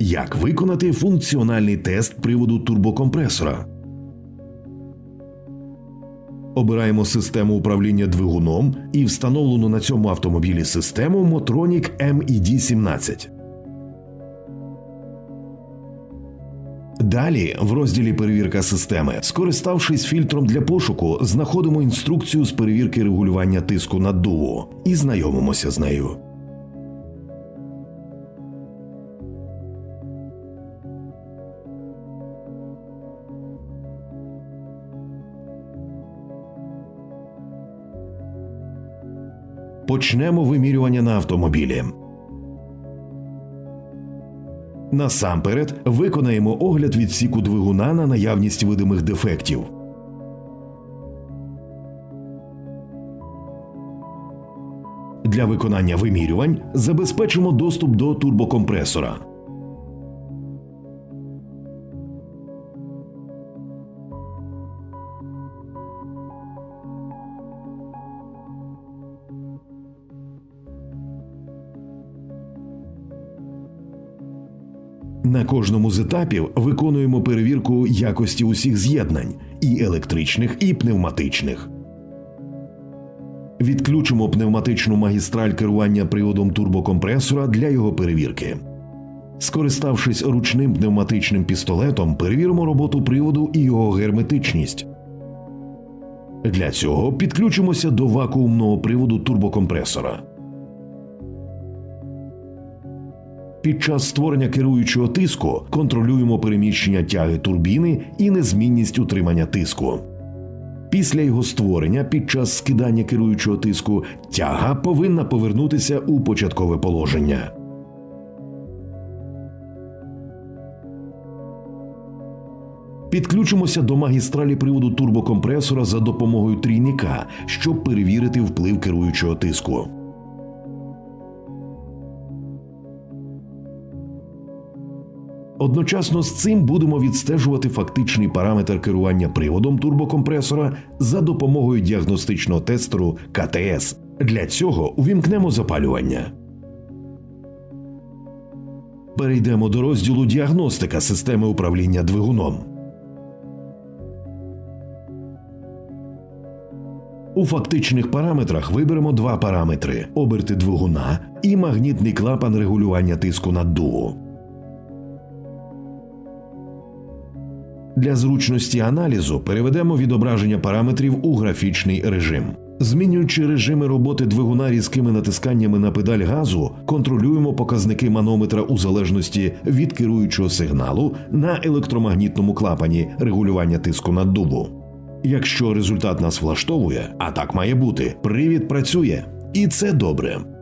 Як виконати функціональний тест приводу турбокомпресора? Обираємо систему управління двигуном і встановлену на цьому автомобілі систему Motronic MED 17. Далі, в розділі Перевірка системи, скориставшись фільтром для пошуку, знаходимо інструкцію з перевірки регулювання тиску наддуву і знайомимося з нею. Почнемо вимірювання на автомобілі. Насамперед виконаємо огляд відсіку двигуна на наявність видимих дефектів. Для виконання вимірювань забезпечимо доступ до турбокомпресора. На кожному з етапів виконуємо перевірку якості усіх з'єднань і електричних, і пневматичних. Відключимо пневматичну магістраль керування приводом турбокомпресора для його перевірки. Скориставшись ручним пневматичним пістолетом, перевіримо роботу приводу і його герметичність. Для цього підключимося до вакуумного приводу турбокомпресора. Під час створення керуючого тиску контролюємо переміщення тяги турбіни і незмінність утримання тиску. Після його створення під час скидання керуючого тиску тяга повинна повернутися у початкове положення. Підключимося до магістралі приводу турбокомпресора за допомогою трійника, щоб перевірити вплив керуючого тиску. Одночасно з цим будемо відстежувати фактичний параметр керування приводом турбокомпресора за допомогою діагностичного тестеру КТС. Для цього увімкнемо запалювання. Перейдемо до розділу діагностика системи управління двигуном. У фактичних параметрах виберемо два параметри: оберти двигуна і магнітний клапан регулювання тиску наддуву. Для зручності аналізу переведемо відображення параметрів у графічний режим. Змінюючи режими роботи двигуна різкими натисканнями на педаль газу, контролюємо показники манометра у залежності від керуючого сигналу на електромагнітному клапані регулювання тиску наддуву. Якщо результат нас влаштовує, а так має бути, привід працює, і це добре.